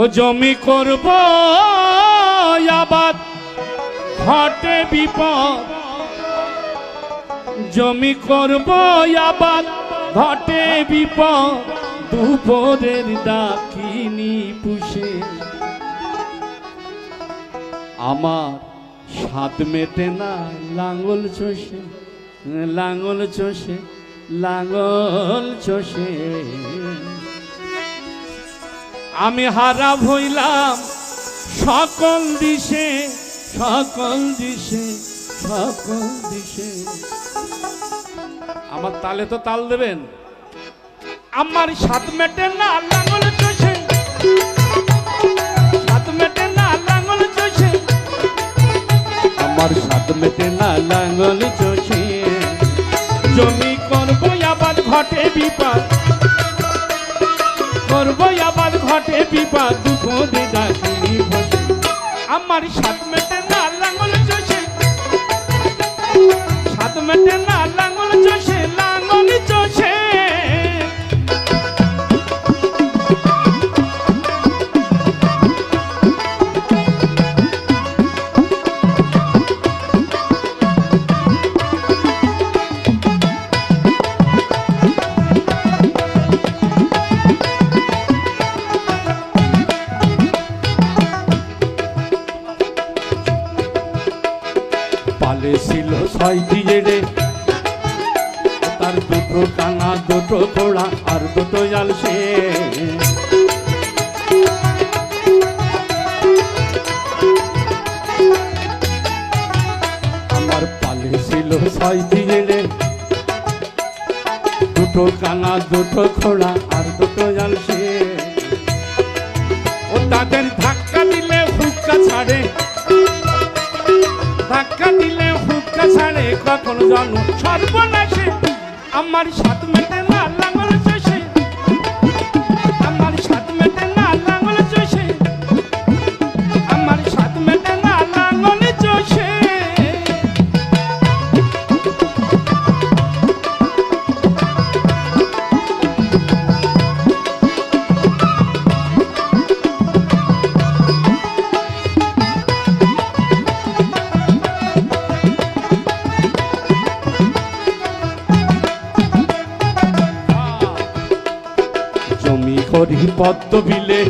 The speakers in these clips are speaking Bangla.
ও জমি করব আবাদ, ঘটে বিপদ। জমি করব আবাদ, ঘটে বিপদ। দুপুরের ডাকিনি পুষে। আমার সাত মেটে না লাঙ্গল চষে লাঙ্গল চষে লাঙ্গল চষে। আমি হারা হইলাম সকল দিশে সকল দিশে সকল দিশে। আমার তালে তো তাল দেবেন। আমার সাত মেটে না লাঙ্গল চষে। সাত মেটে না লাঙ্গল চষে। আমার সাত মেটে না লাঙ্গল চষে। জমি করব, আবার ঘটে বিপদ। করব, আবার ঘটে বিপদ বিপদে বসে আমার সাত মেটে না লাঙ্গল চষে। সাত মেটে না লাঙ্গল চষে লাঙ্গল চষে। ছয়টি জেড়ে তার দুটো কানা দুটো ঘোড়া আর দুটো জাল আমার পালে ছিল দুটো দুটো ঘোড়া আর দুটো কখন জানো সর্বনাশে। আমার সাত মেটে পদ্ম বিলে।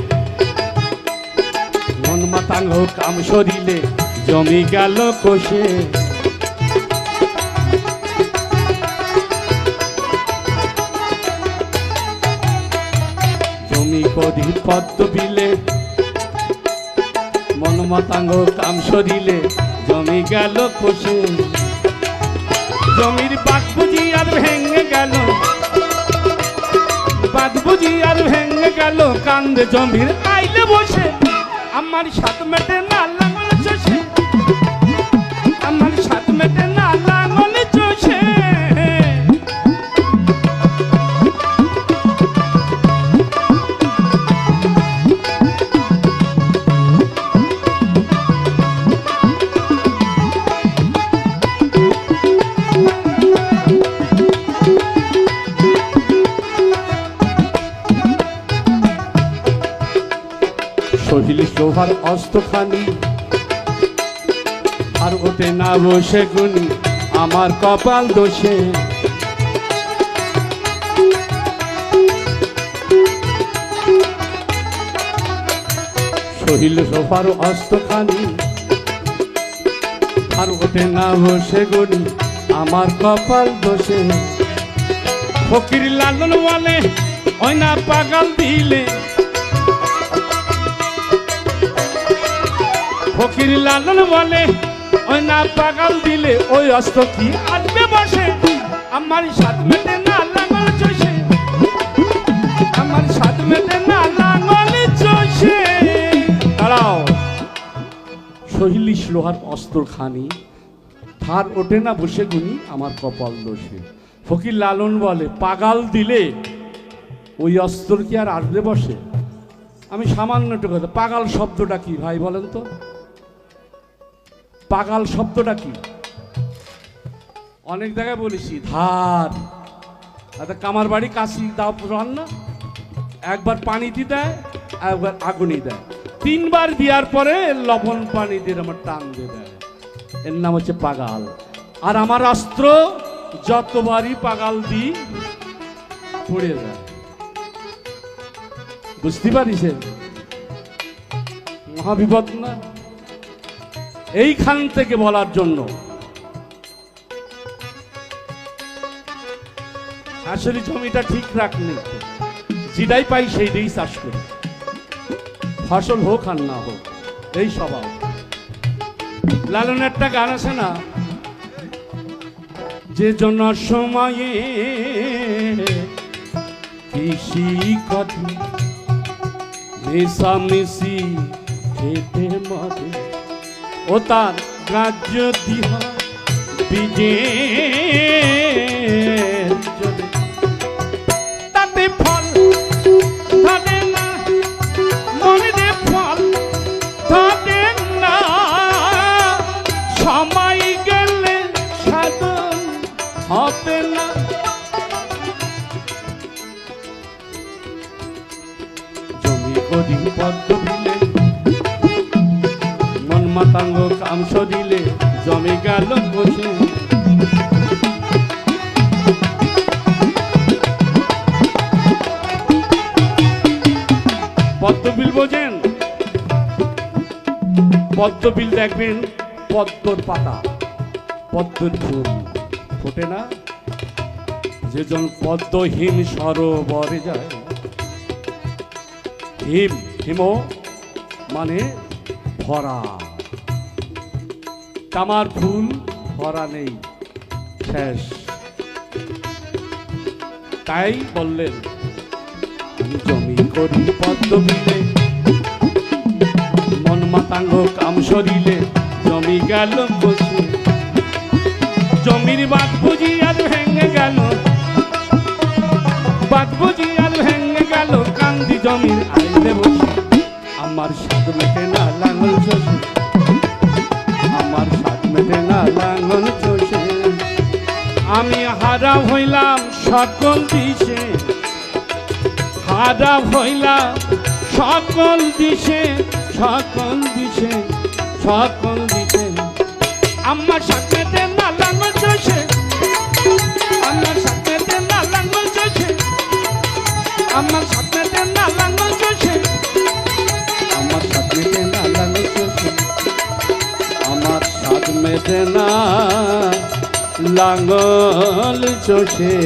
মন মাতাঙ্গ কাম সরিলে জমি গেল কোষে। জমি করি পদ্ম বিলে। মন মাতাঙ্গ কাম সরিলে জমি গেল কোষে। জমির বাক বুঝি আর ভেঙে গেল। বাদ বুঝি আর ভেঙে গেল কান্দে জমির। আইলে বসে, আমার সাত মেটে না চষে। আমার সাত মেটে সহিল শোভার অস্ত্রখানি আর ওতে না বসে গুনি আমার কপাল দোষে। সহিল শোভার অস্ত্রখানি আর ওতে না বসে গুনি আমার কপাল দোষে। ফকির লালন বলে ওই না পাগাল দিলে। লালন বলে, ওই না পাগাল দিলে ওই অস্ত্র কি আসবে বসে? আমার সাত মেটে না লাঙল চষে। আমার সাত মেটে না লাঙল চষে। দাঁড়াও। সহিলিশ লোহার অস্ত্র খানি থার ওঠে না বসে গুনি, আমার কপাল দোষে। ফকির লালন বলে, পাগাল দিলে ওই অস্ত্র কি আর আসবে বসে? আমি সামান্য একটু কথা, পাগাল শব্দটা কি ভাই বলেন তো? পাগাল শব্দটা কি? অনেক জায়গায় বলেছি, ধার। আচ্ছা কামার বাড়ি কাশি, দাও রান্না। একবার পানি দিতে দেয়, একবার আগুনি দেয়। তিনবার দেওয়ার পরে লবণ পানি দিয়ে আমার টান দিয়ে দেয়। এর নাম হচ্ছে পাগাল। আর আমার অস্ত্র যতবারই পাগাল দিই, পড়ে যায়। বুঝতে পারিস মহাবিপদ না এইখান থেকে বলার জন্য। আসলে জমিটা ঠিক রাখলে, যেটাই পাই সেইটাই চাষ করি। ফসল হোক আর না হোক, এই স্বভাব। লালন একটা গান আছে না? যে জন্য সময়ে কৃষি কথা মিশামিশি খেতে মরে। ও তার রাজ্য তাতে ফল মনে ফল না। সময় গেলে সাধন হবে না। জমি করি পদ্ম মাতাঙ্গ কামস দিলে জমি গেল বসে। পদ্মবিল বোঝেন? পদ্মবিল দেখবেন পদ্মর পাতা, পদ্মর ফুল ফোটে না। যেজন পদ্মহীন সরোবরে যায়, হিম হিম মানে ভরা। তামার ফুল ভরা নেই। শেষ। তাই বললেন জমি করি পদ্ম মন মাতাঙ্গ কাম সরিলে জমি গেল বসে। জমির বাদ বুঝি আর ভেঙে গেল। বাদ বুঝি আর ভেঙে গেল কান্দি জমির আইলে বসে। আমার সাথ মেটে না লাঙল সাথ আমি হারা হইলাম সকল দিশে। হারা হইলাম সকল দিশে সকল দিশে সকল দিশে। আমার সাথে আমার সাথে আমার সাথে না সাথ মেটে না লাঙল চষে।